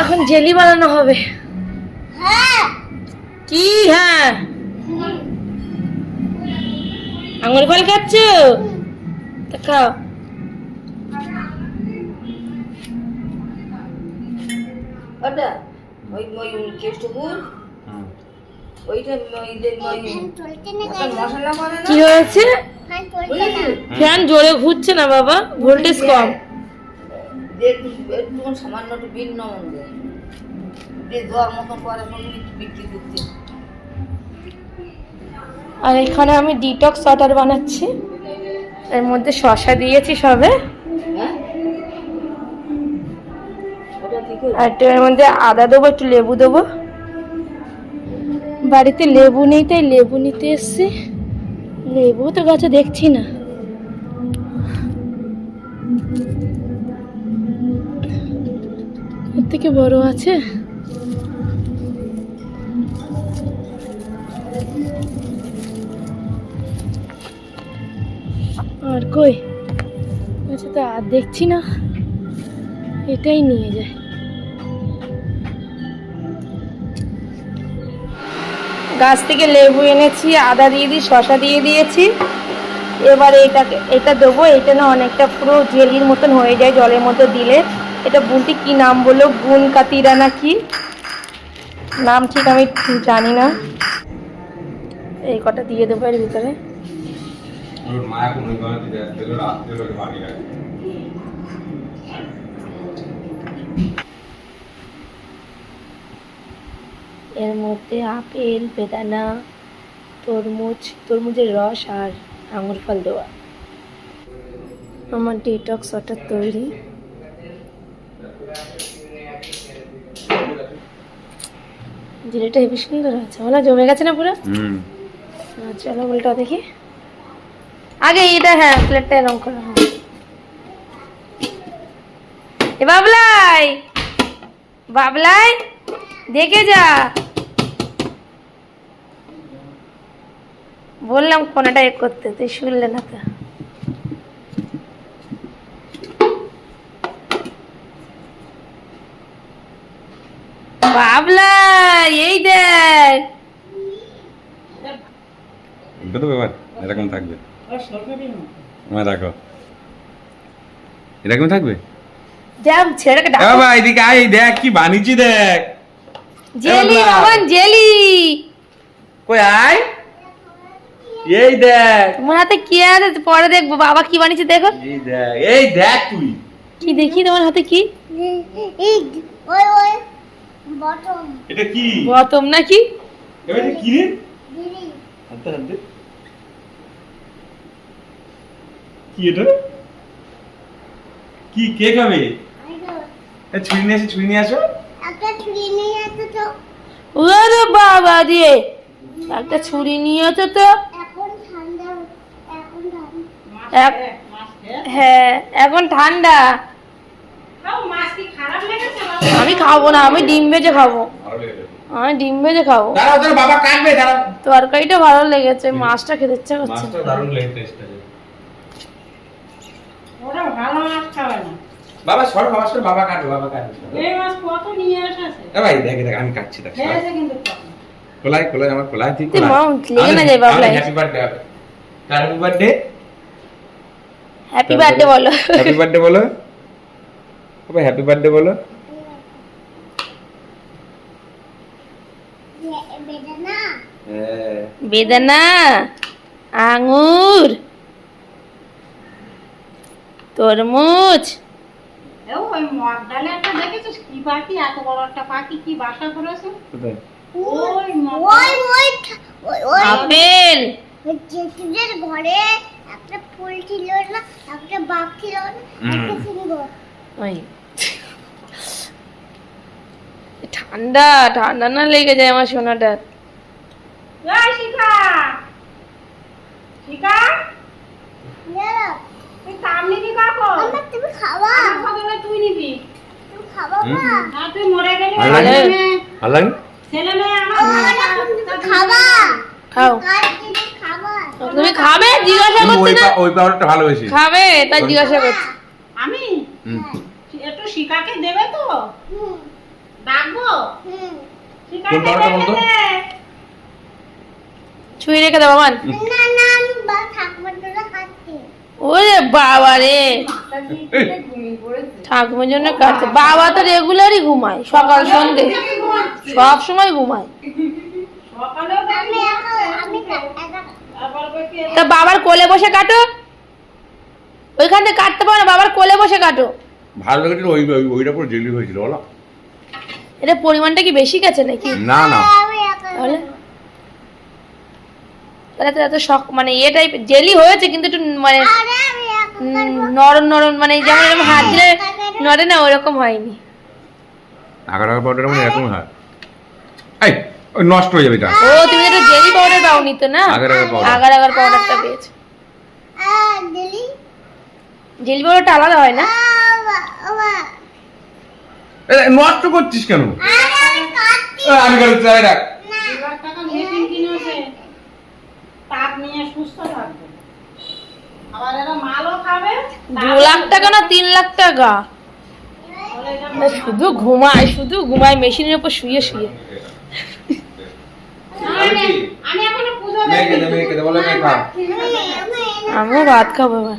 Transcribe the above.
এখন জেলি বানানো হবে। হ্যাঁ। কি? হ্যাঁ। আঙুর ফল খাচ্ছ? তা খাও। ওটা ওই ওই কেষ্টপুর ওইটা ওই যে ওই চলতে না ওটা কি হয়েছে? হ্যাঁ ফ্যান জোরে ঘুরছে না বাবা ভোল্টেজ কম। একটু সামান্য একটু দেয় মতন বিক্রি করতে। আর এখানে আমি ডিটক্স ওয়াটার বানাচ্ছি। এর মধ্যে শশা দিয়েছি সবে। হ্যাঁ? আর একটু এর মধ্যে আদা দেবো একটু লেবু দেবো। বাড়িতে লেবু নেই তাই লেবু নিতে এসছি। লেবু তো গাছে দেখছি না। এর থেকে বড় আছে। আর কই? আচ্ছা তো আর দেখছি না। এটাই নিয়ে যায়। গাছ থেকে লেবু এনেছি, আদা দিয়ে দিই শশা দিয়ে দিয়েছি। এবার এটা এটা দেবো এটা না অনেকটা পুরো জেলির মতন হয়ে যায় জলের মধ্যে দিলে। এটা বুনটি কি নাম বলল গুন কাতিরা না কি নাম ঠিক আমি জানি না। এই কটা দিয়ে দেবো এর ভিতরে। এর মধ্যে আপেল বেদানা তরমুজ তরমুজের রস আর আঙুর ফল দেওয়া। আমার ডিটক্স ওয়াটার তৈরি। জিরেটা হেবি সুন্দর আছে বলা জমে গেছে না পুরো? চলো উল্টা দেখি। আগে এটা হ্যাঁ প্লেটটা এরকম করা হয়। এ বাবলাই! বাবলাই! দেখে যা। বললাম কোনটা এ করতে তুই শুনলে না তো। বাবলাই এই দেখ। এটা তো ব্যাপার এরকম থাকবে। আমার রাখো। এরকম থাকবে? যা ছেলেটাকে এ ডাকো। বাবা এদিকে আয় দেখ কি বানিয়েছি দেখ। জেলি। জেলি। কই আয়। এই দেখ। তোমার হাতে কি আছে? পরে দেখব বাবা কি বানিয়েছে দেখো। এই দেখ এই দেখ তুই। কি দেখি তোমার হাতে কি? এই ওই ওই। বটম এটা কি? গতম নাকি? এটা কি রে? হাতে হাতে কি এটা? কি কে খাবে? ছুরি নিয়ে আসো ছুরি নিয়ে আসো। একটা ছুরি নিয়ে আসো তো। ওরে বাবা দিয়ে একটা ছুরি নিয়েছো তো। এখন ঠান্ডা এখন ঠান্ডা। হ্যাঁ এখন ঠান্ডা। আমি খাব না আমি ডিম ভেজে খাব। আমি ডিম ভেজে খাব। বাবা কাটবে তরকারিটা ভালো লেগেছে মাছটা খেতে ইচ্ছা করছে মাছটা দারুণ লেগে টেস্ট আছে ওরা ভালো মাছ খাবে না। বাবা সর বাবা সর বাবা কাটবে বাবা কাটবে এই মাছ কত নিয়ে এসেছে? এ ভাই দেখ দেখ আমি কাটছি দেখ খেয়েছে কিন্তু কত। কোলাই কোলাই আমার কোলাই ঠিক তুই মাউন্ট লেগে না যায় বাবলাই। হ্যাপি বার্থডে হবে। হ্যাপি বার্থডে হ্যাপি বার্থডে বলো। হ্যাপি বার্থডে বলো। বাবা হ্যাপি বার্থডে বলো। বেদানা আঙুর তরমুজ। ওই একটা দেখেছিস? কি পাখি? এত বড় একটা পাখি কি বাসা করেছে? ওই ওই ওই ঠা- ওই ওই আপেল। জেঠুদের ঘরে একটা ফুল ছিল না একটা বাঘ ছিল না একটা সিংহ। ওই ঠান্ডা ঠান্ডা না লেগে যায় আমার শিখা শিখা আমার তুমি ভালো ভালো খাবে জিজ্ঞাসা তুমি করছি ওই না ওই পাউডারটা ভালোবেসি খাবে তাই জিজ্ঞাসা করছি আমি একটু শিকাকে দেবে তো হুম ডাকবো বলতো? ছুঁয়ে রেখে দাও বাবান। না না আমি ঠাকুমার তোরা খাচ্ছি ওরে বাবা রে। ঠাকুমার জন্য কাটছে বাবা। তো রেগুলারই ঘুমায় সকাল সন্ধে। সব সময় ঘুমায়। তা বাবার কোলে বসে কাটো। ওইখান থেকে কাটতে পারো না বাবার কোলে বসে কাটো। ভালো ওই- ওইটা পুরো জেলি হয়েছিল বলো। এটা পরিমাণটা কি বেশি গেছে নাকি? না না। তাহলে? তাহলে তো এত শখ মানে এ টাইপ জেলি হয়েছে কিন্তু একটু মানে নরম নরম মানে যেমন এরকম হাত দিলে নড়ে না ওরকম হয়নি। আগার আগার পাউডার মানে এরকম হয়। এই ওই নষ্ট হয়ে যাবে এটা। ও তুমি তো জেলি পাউডার পাওনি তো না? Agar agar powder। Agar agar পাউডারটা পেয়েছ। জেলি পাউডারটা আলাদা হয় না? নষ্ট করছিস কেন? আমি চাই রাখ দু লাখ টাকা মেশিন কিনেছে তাপ নিয়ে সুস্থ থাকবে। আবার এরা মালও খাবে দু লাখ টাকা না তিন লাখ টাকা? শুধু ঘুমায় শুধু ঘুমায় মেশিনের উপর শুয়ে শুয়ে। আমিও ভাত খাব এবার।